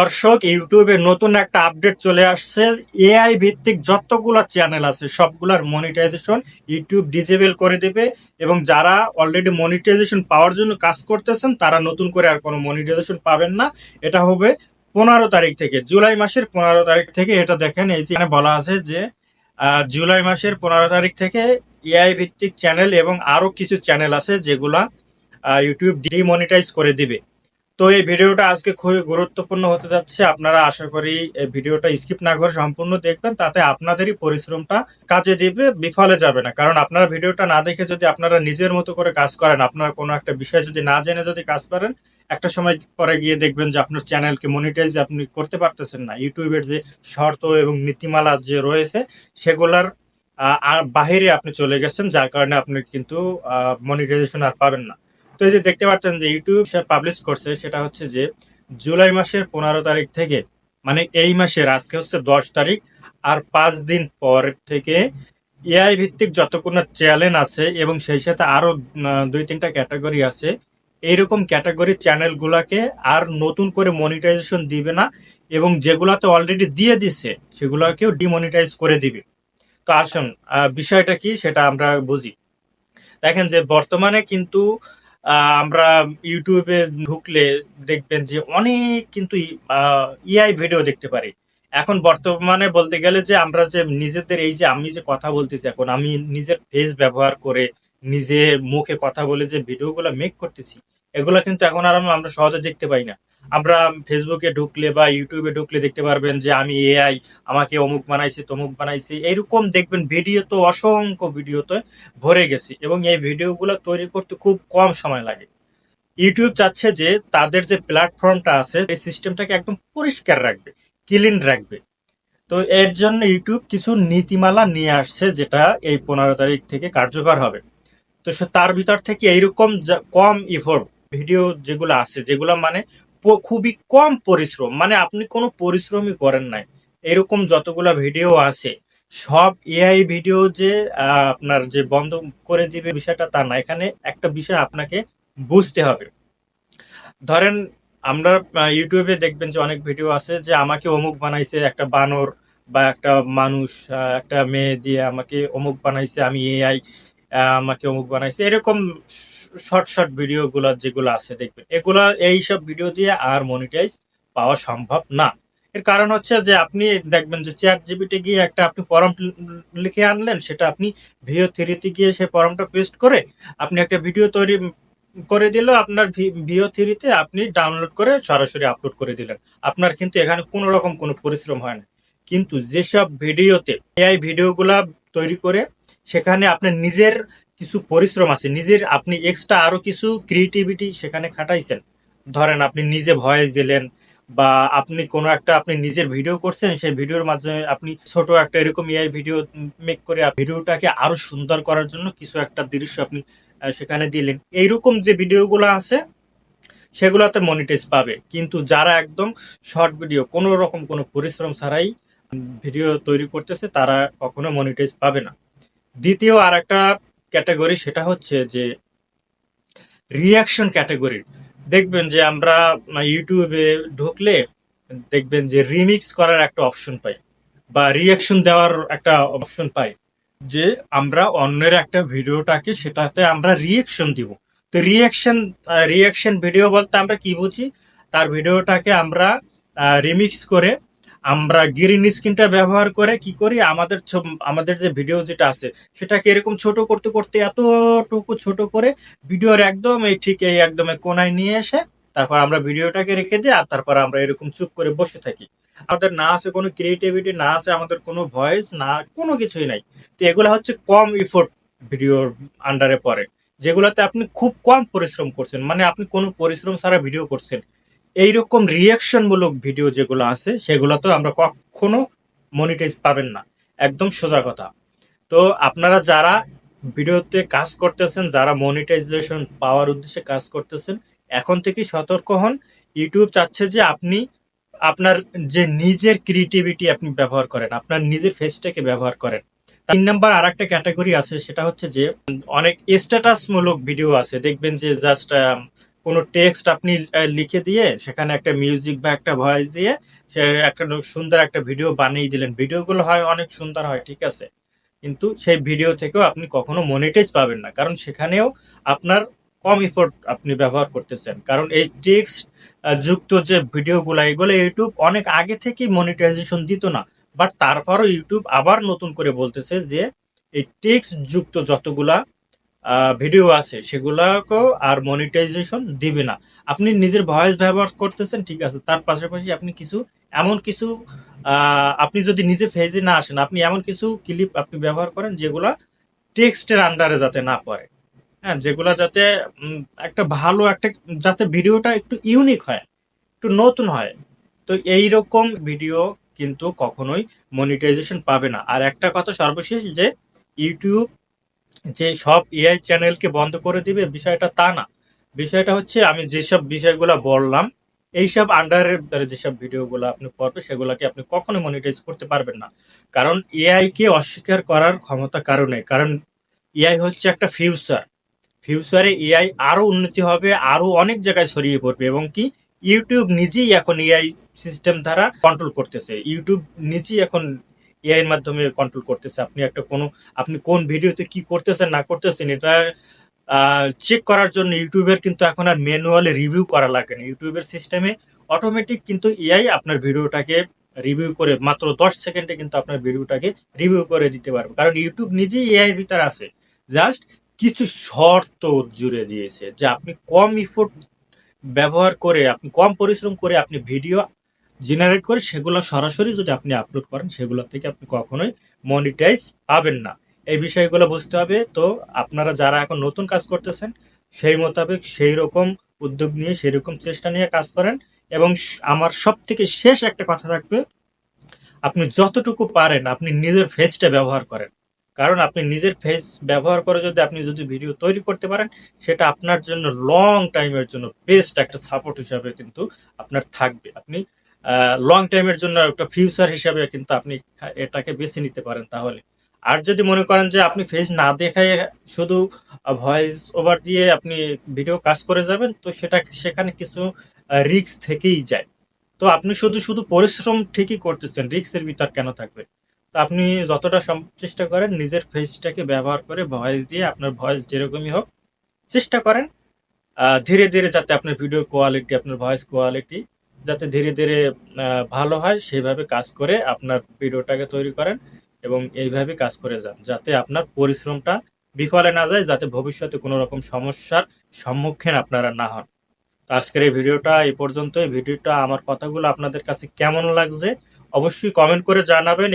দর্শক, ইউটিউবে নতুন একটা আপডেট চলে আসছে। এআই ভিত্তিক যতগুলো চ্যানেল আছে, সবগুলার মনিটাইজেশন ইউটিউব ডিজেবল করে দেবে এবং যারা অলরেডি মনিটাইজেশন পাওয়ার জন্য কাজ করতেছেন, তারা নতুন করে আর কোনো মনিটাইজেশন পাবেন না। এটা হবে পনেরো তারিখ থেকে, জুলাই মাসের পনেরো তারিখ থেকে এটা দেখেন, এই যে বলা আছে যে জুলাই মাসের পনেরো তারিখ থেকে এআই ভিত্তিক চ্যানেল এবং আরও কিছু চ্যানেল আছে যেগুলা ইউটিউব ডিমনিটাইজ করে দিবে। তো এই ভিডিওটা আজকে খুবই গুরুত্বপূর্ণ হতে যাচ্ছে। আপনারা আশা করি এই ভিডিওটা স্কিপ না করে সম্পূর্ণ দেখবেন, তাতে আপনাদেরই পরিশ্রমটা কাজে দিবে, বিফলে যাবে না। কারণ আপনারা ভিডিওটা না দেখে যদি আপনারা নিজের মতো করে কাজ করেন, আপনারা কোনো একটা বিষয় যদি না জেনে যদি কাজ করেন, একটা সময় পরে গিয়ে দেখবেন যে আপনার চ্যানেলকে মনিটাইজ আপনি করতে পারতেছেন না। ইউটিউবের যে শর্ত এবং নীতিমালা যে রয়েছে, সেগুলার আর বাহিরে আপনি চলে গেছেন, যার কারণে আপনি কিন্তু মনিটাইজেশন আর পাবেন না। তো এই যে দেখতে পাচ্ছেন যে ইউটিউব সে পাবলিশ করছে, সেটা হচ্ছে যে জুলাই মাসের পনেরো তারিখ থেকে মানে এই মাসের, আজকে হচ্ছে দশ তারিখ, আর পাঁচ দিন পর থেকে এআই ভিত্তিক যতগুলো চ্যানেল আছে এবং সেই সাথে আরও দুই তিনটা ক্যাটাগরি আছে, এইরকম ক্যাটাগরি চ্যানেলগুলোকে আর নতুন করে মনিটাইজেশন দিবে না এবং যেগুলাতে অলরেডি দিয়ে দিছে, সেগুলোকেও ডিমনিটাইজ করে দিবে। তো আসুন বিষয়টা কি সেটা আমরা বুঝি। দেখেন যে বর্তমানে কিন্তু আমরা ইউটিউবে ঢুকলে দেখবেন যে অনেক কিন্তু ইআই ভিডিও দেখতে পারি। এখন বর্তমানে বলতে গেলে যে আমরা যে নিজেদের এই যে আমি যে কথা বলতেছি এখন, আমি নিজের ফেস ব্যবহার করে নিজে মুখে কথা বলে যে ভিডিওগুলো মেক করতেছি, এগুলো কিন্তু এখন আর আমরা সহজে দেখতে পাই না। আমরা ফেসবুকে ঢুকলে বা ইউটিউবে ঢুকলে দেখতে পারবেন যে আমি এআই আমাকে অমুক বানাইছে, তমুক বানাইছে। এইরকম দেখবেন ভিডিও তো, অসংখ্য ভিডিওতে ভরে গেছে এবং এই ভিডিওগুলো তৈরি করতে খুব কম সময় লাগে। ইউটিউব চাচ্ছে যে তাদের যে প্ল্যাটফর্মটা আছে, এই সিস্টেমটাকে একদম পরিষ্কার রাখবে ক্লিন রাখবে। তো এর জন্য ইউটিউব কিছু নীতিমালা নিয়ে আসছে যেটা এই পনেরো তারিখ থেকে কার্যকর হবে। তো তার ভিতর থেকে এইরকম কম ইফোর্ট ভিডিও যেগুলো আছে, যেগুলো মানে খুবই কম পরিশ্রম। মানে আপনি কোনো পরিশ্রমই করেন নাই। এরকম যতগুলা ভিডিও আছে, সব এআই ভিডিও যে আপনার যে বন্ধ করে দিবে বিষয়টা তা না। এখানে একটা বিষয় আপনাকে বুঝতে হবে। ধরেন, আমরা ইউটিউবে দেখবেন যে অনেক ভিডিও আছে যে, আমাকে অমুক বানাইছে একটা বানর বা একটা মানুষ একটা মেয়ে দিয়ে আমাকে অমুক বানাইছে, আমি এআই আমাকে অমুক বানাইছে। এরকম শর্ট শর্ট ভিডিও গুলা যেগুলো আছে, দেখবেন। এগুলা এইসব ভিডিও দিয়ে আর মনিটাইজ পাওয়া সম্ভব না। এর কারণ হচ্ছে যে, আপনি দেখবেন যে চ্যাট জিবিতে গিয়ে একটা আপনি ফর্ম লিখে আনলেন, সেটা আপনি ভিও থ্রিতে গিয়ে সেই ফর্মটা পেস্ট করে আপনি একটা ভিডিও তৈরি করে দিল, আপনার ভিও থ্রিতে আপনি ডাউনলোড করে সরাসরি আপলোড করে দিলেন। আপনার কিন্তু এখানে কোনো রকম কোনো পরিশ্রম হয় না। কিন্তু যেসব ভিডিওতে এআই ভিডিওগুলা তৈরি করে সেখানে আপনার নিজের কিছু পরিশ্রম আছে, নিজের আপনি এক্সট্রা আরও কিছু ক্রিয়েটিভিটি সেখানে খাটাইছেন। ধরেন আপনি নিজে ভয়েস দিলেন বা আপনি কোনো একটা আপনি নিজের ভিডিও করছেন, সেই ভিডিওর মাধ্যমে আপনি ছোট একটা এরকম এআই ভিডিও মেক করে ভিডিওটাকে আরও সুন্দর করার জন্য কিছু একটা দৃশ্য আপনি সেখানে দিলেন। এইরকম যে ভিডিওগুলো আছে, সেগুলোতে মনিটাইজ পাবে। কিন্তু যারা একদম শর্ট ভিডিও কোনো রকম কোনো পরিশ্রম ছাড়াই ভিডিও তৈরি করতেছে, তারা কখনো মনিটাইজ পাবে না। দ্বিতীয় আর একটা ক্যাটাগরি সেটা হচ্ছে যে রিয়াকশন ক্যাটাগরি দেখবেন যে আমরা ইউটিউবে ঢুকলে দেখবেন যে রিমিক্স করার একটা অপশন পাই বা রিয়াকশন দেওয়ার একটা অপশন পাই যে আমরা অন্যের একটা ভিডিওটাকে সেটাতে আমরা রিয়াকশন দিব। তো রিয়াকশন রিয়াকশন ভিডিও বলতে আমরা কি বুঝি? তার ভিডিওটাকে আমরা রিমিক্স করে আমরা গ্রিন স্ক্রিনটা ব্যবহার করে কি করি? আমাদের আমাদের যে ভিডিও যেটা আছে, সেটাকে এরকম ছোট করতে করতে এতটুকু ছোট করে ভিডিওর একদম এই ঠিক এই একদম কোনায় নিয়ে এসে তারপর আমরা ভিডিওটাকে রেখে দিই আর তারপর আমরা এরকম চুপ করে বসে থাকি। আমাদের না আছে কোনো ক্রিয়েটিভিটি না আছে আমাদের কোনো ভয়েস না কোনো কিছুই নাই। তো এগুলো হচ্ছে কম ইফোর্ট ভিডিওর আন্ডারে পড়ে। যেগুলোতে আপনি খুব কম পরিশ্রম করছেন। মানে আপনি কোনো পরিশ্রম ছাড়া ভিডিও করছেন। এইরকম রিয়াকশন মূলক ভিডিও যেগুলো আছে সেগুলোতে আমরা কখনো মনিটাইজ পাবেন না। একদম সোজা কথা। তো আপনারা যারা ভিডিওতে কাজ করতেছেন, যারা মনিটাইজেশন পাওয়ার উদ্দেশ্যে কাজ করতেছেন, এখন থেকে সতর্ক হন। ইউটিউব চাচ্ছে যে আপনি আপনার যে নিজের ক্রিয়েটিভিটি আপনি ব্যবহার করেন, আপনার নিজের ফেসটাকে ব্যবহার করেন। তিন নাম্বার আর একটা ক্যাটাগরি আছে, সেটা হচ্ছে যে অনেক স্ট্যাটাস মূলক ভিডিও আছে। দেখবেন যে জাস্ট কোনো টেক্সট আপনি লিখে দিয়ে সেখানে একটা মিউজিক বা একটা ভয়েস দিয়ে সে একটা সুন্দর একটা ভিডিও বানিয়ে দিলেন। ভিডিওগুলো হয়, অনেক সুন্দর হয়, ঠিক আছে? কিন্তু সেই ভিডিও থেকেও আপনি কখনো মনিটাইজ পাবেন না। কারণ সেখানেও আপনার কম ইফোর্ট আপনি ব্যবহার করতেছেন। কারণ এই টেক্সট যুক্ত যে ভিডিওগুলো এগুলো ইউটিউব অনেক আগে থেকেই মনিটাইজেশন দিত না। বাট তারপরও ইউটিউব আবার নতুন করে বলতেছে যে, এই টেক্সট যুক্ত যতগুলা ভিডিও আছে, সেগুলাকেও আর মনিটাইজেশন দিবে না। আপনি নিজের ভয়েস ব্যবহার করতেছেন, ঠিক আছে, তার পাশাপাশি আপনি কিছু, এমন কিছু আপনি যদি নিজে ফেজে না আসেন, আপনি এমন কিছু ক্লিপ আপনি ব্যবহার করেন যেগুলা টেক্সটের আন্ডারে যাতে না পড়ে। হ্যাঁ যেগুলা যাতে একটা ভালো একটা, যাতে ভিডিওটা একটু ইউনিক হয়, একটু নতুন হয়। তো এই রকম ভিডিও কিন্তু কখনোই মনিটাইজেশন পাবে না। আর একটা কথা সর্বশেষ যে ইউটিউব যে সব এআই চ্যানেলকে বন্ধ করে দিবে, বিষয়টা তা না। বিষয়টা হচ্ছে, আমি যেসব বিষয়গুলো বললাম, এইসব আন্ডারের যেসব ভিডিওগুলো আপনি করবে সেগুলোকে আপনি কখনো মনিটাইজ করতে পারবেন না। কারণ এআই কে অস্বীকার করার ক্ষমতা কারণে কারণ এআই হচ্ছে একটা ফিউচার ফিউচারে এআই আরও উন্নতি হবে, আরও অনেক জায়গায় ছড়িয়ে পড়বে, এবং কি ইউটিউব নিজেই এখন এআই সিস্টেম দ্বারা কন্ট্রোল করতেছে। ইউটিউব নিজেই এখন এআই মাধ্যমে কন্ট্রোল করতেছে। আপনি একটা কোনো, আপনি কোন ভিডিওতে কি করতেছেন, না করতেছেন, এটা চেক করার জন্য ইউটিউবের কিন্তু এখন আর ম্যানুয়ালি রিভিউ করা লাগে না। ইউটিউবের সিস্টেমে অটোমেটিক কিন্তু এআই আপনার ভিডিওটাকে রিভিউ করে, মাত্র দশ সেকেন্ডে কিন্তু আপনার ভিডিওটাকে রিভিউ করে দিতে পারবে। কারণ ইউটিউব নিজেই এআই ভিতর আছে। জাস্ট কিছু শর্ত জুড়ে দিয়েছে যে আপনি কম ইফোর্ট ব্যবহার করে, আপনি কম পরিশ্রম করে আপনি ভিডিও জেনারেট করে সেগুলো সরাসরি যদি আপনি আপলোড করেন, সেগুলো থেকে আপনি কখনোই মনিটাইজ পাবেন না। এই বিষয়গুলো বুঝতে হবে। তো আপনারা যারা এখন নতুন কাজ করতেছেন, সেই মোতাবেক সেই রকম উদ্যোগ নিয়ে, সেই রকম চেষ্টা নিয়ে কাজ করেন। এবং আমার সব থেকে শেষ একটা কথা থাকবে, আপনি যতটুকু পারেন, আপনি নিজের ফেসটা ব্যবহার করেন। কারণ আপনি নিজের ফেস ব্যবহার করে যদি আপনি যদি ভিডিও তৈরি করতে পারেন, সেটা আপনার জন্য লং টাইমের জন্য বেস্ট একটা সাপোর্ট হিসাবে কিন্তু আপনার থাকবে। আপনি লং টাইমের জন্য একটা ফিউচার হিসাবে কিন্তু আপনি এটাকে বেছে নিতে পারেন তাহলে। আর যদি মনে করেন যে আপনি ফেস না দেখায় শুধু ভয়েস ওভার দিয়ে আপনি ভিডিও কাজ করে যাবেন, তো সেটা সেখানে কিছু রিস্ক থেকেই যায়। তো আপনি শুধু শুধু পরিশ্রম ঠিকই করতেছেন রিস্কের ভিতর কেন থাকবে? তো আপনি যতটা চেষ্টা করেন, নিজের ফেসটাকে ব্যবহার করে ভয়েস দিয়ে আপনার ভয়েস যেরকমই হোক, চেষ্টা করেন ধীরে ধীরে যাতে আপনার ভিডিও কোয়ালিটি আপনার ভয়েস কোয়ালিটি যাতে ধীরে ধীরে ভালো হয়, সেইভাবে কাজ করে আপনার ভিডিওটাকে তৈরি করেন এবং এইভাবে কাজ করে যান, যাতে আপনার পরিশ্রমটা বিফলে না যায়, যাতে ভবিষ্যতে কোনো রকম সমস্যার সম্মুখীন আপনারা না হন। তো আজকের এই ভিডিওটা এই পর্যন্ত এই ভিডিওটা, আমার কথাগুলো আপনাদের কাছে কেমন লাগছে, অবশ্যই কমেন্ট করে জানাবেন।